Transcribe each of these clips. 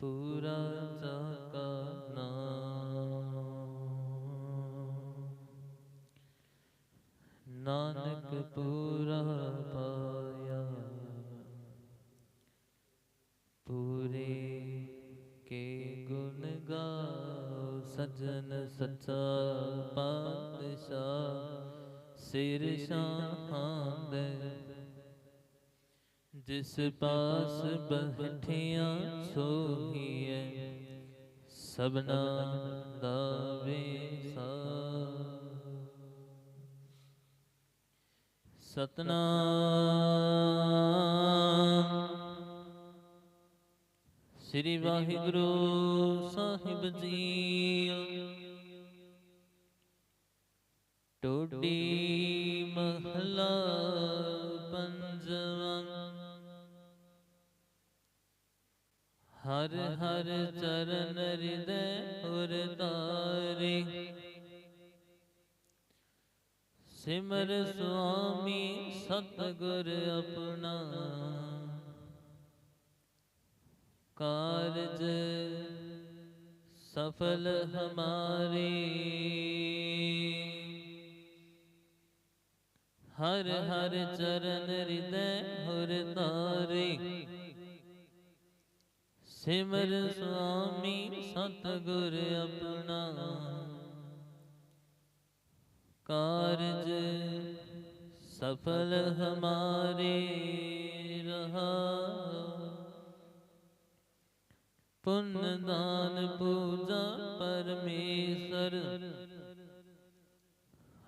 पूरा जाका नानक पूरा पाया। पूरे के गुण गाओ। सजन सच्चा पातशाह। सिर शाहांद ਜਿਸ ਪਾਸ ਬਹਿਠਿਆ ਸੋਹੀਐ ਸਭਨਾ ਦਾ ਵੇਸਾ। ਸਤਨਾਮ। ਸ੍ਰੀ ਵਾਹਿਗੁਰੂ ਸਾਹਿਬ ਜੀ। ਟੋਟੀ ਮਹਲਾ ਹਰ ਹਰ ਚਰਨ ਹਿਰਦੈ ਉਰ ਸਿਮਰ ਸੁਆਮੀ ਸਤਗੁਰ ਆਪਣਾ। ਕਾਰਜ ਸਫਲ ਹਮਾਰੇ। ਹਰ ਹਰ ਚਰਨ ਹਿਰਦੈ ਹੁਰ ਤਾਰੇ। ਸਿਮਰ ਸੁਆਮੀ ਸਤਗੁਰ ਆਪਣਾ। ਕਾਰਜ ਸਫਲ ਹਮਾਰੇ ਰਹਾ। ਪੁੰਨ ਦਾਨ ਪੂਜਾ ਪਰਮੇਸ਼ਰ।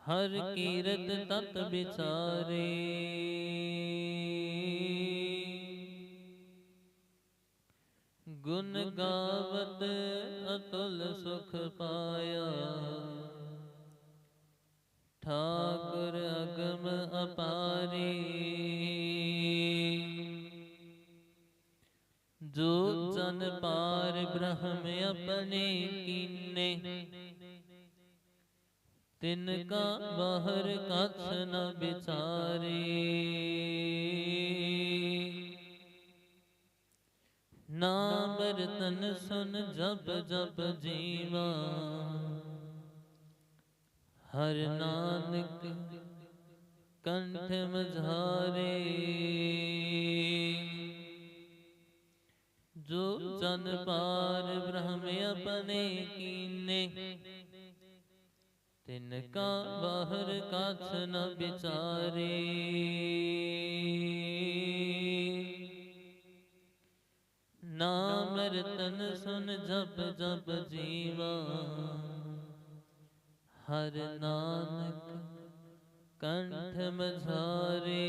ਹਰ ਕੀਰਤ ਤਤ ਵਿਚਾਰੇ। गुण गावत अतुल सुख पाया। ठाकुर अगम अपारी। जो जन पार ब्रह्म अपने कीने, तिनका बाहर कछ न बिचारे। नाम रतन सुन जब जब जीवा। हर नानक कंठ मझारे। जो जन पार ब्रह्म अपने कीने, तिनका बाहर काछ न बिचारे। रतन सुन जब जब जीवा। हर नानक कंठ मझारे।